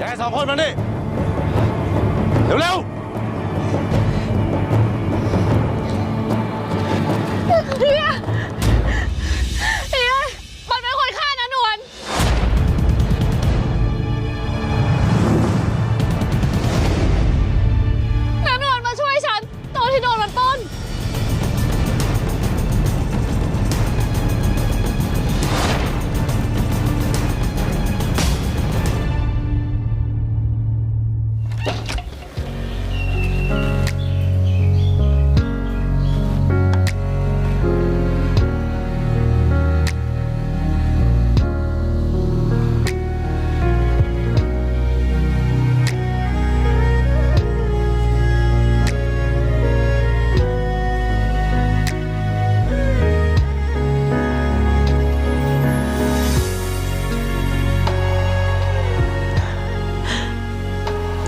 ยายสองคนมานี่ เร็วเ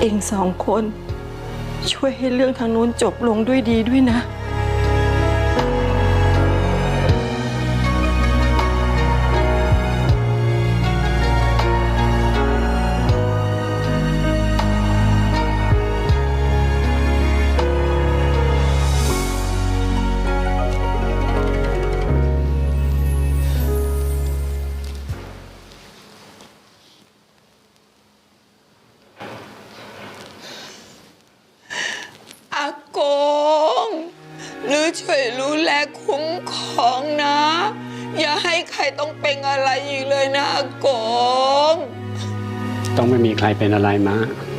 เองสองคน ช่วยให้เรื่องทางนู้นจบลงด้วยดีด้วยนะ หรือช่วยรู้แลคุ้มครองนะ อย่าให้ใครต้องเป็นอะไรอีกเลยนะอากงต้องไม่มีใครเป็นอะไรมาๆ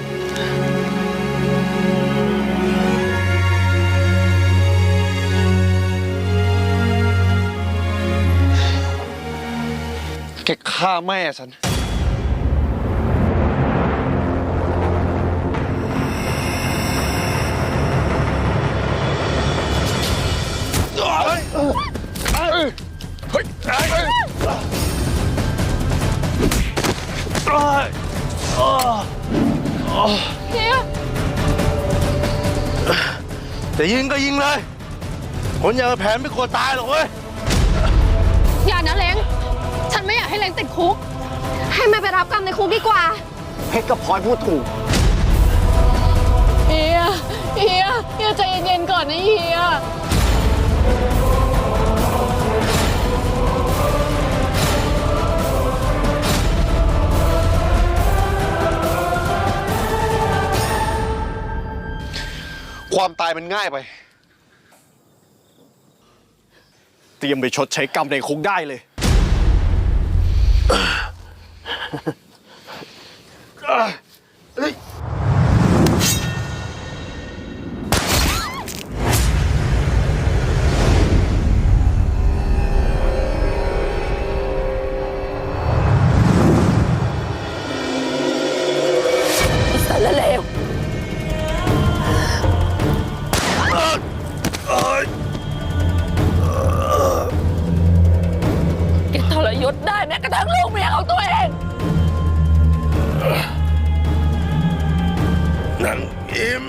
แกฆ่าแม่ฉัน เฮียจะยิงก็ยิงเลย คนอย่างแผนไม่กลัวตายหรอกเว้ย อย่านะเล้งฉันไม่อยากให้เล้งติดคุก ให้มันไปรับกรรมในคุกดีกว่า เพชรก็พลอยพูดถูก เฮียเฮียเฮียใจเย็นๆก่อนนะเฮีย ความตายมันง่ายไป เตรียมไปชดใช้กรรมในคุกได้เลย ทั้งลูกเมียของตัวเอง นางอิ่ม